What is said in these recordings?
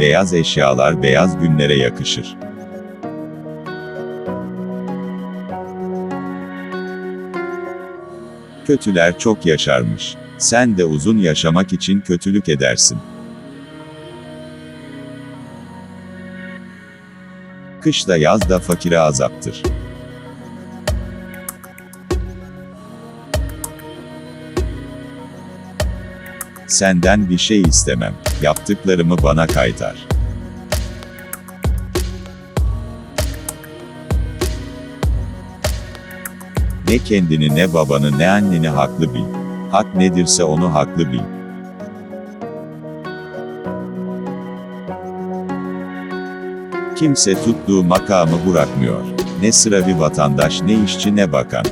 Beyaz eşyalar beyaz günlere yakışır. Kötüler çok yaşarmış. Sen de uzun yaşamak için kötülük edersin. Kış da yaz da fakire azaptır. Senden bir şey istemem. Yaptıklarımı bana kaytar. Ne kendini ne babanı ne anneni haklı bil. Hak nedirse onu haklı bil. Kimse tuttuğu makamı bırakmıyor. Ne sıra bir vatandaş ne işçi ne bakan.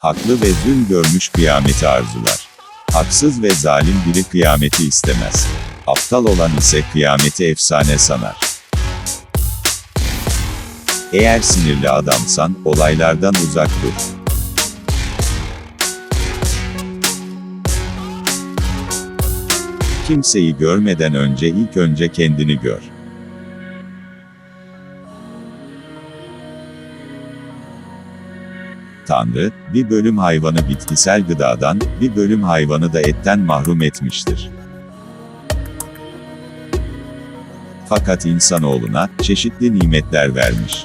Haklı ve dün görmüş kıyameti arzular. Haksız ve zalim biri kıyameti istemez. Aptal olan ise kıyameti efsane sanar. Eğer sinirli adamsan, olaylardan uzak dur. Kimseyi görmeden önce ilk önce kendini gör. Tanrı, bir bölüm hayvanı bitkisel gıdadan, bir bölüm hayvanı da etten mahrum etmiştir. Fakat insanoğluna, çeşitli nimetler vermiş.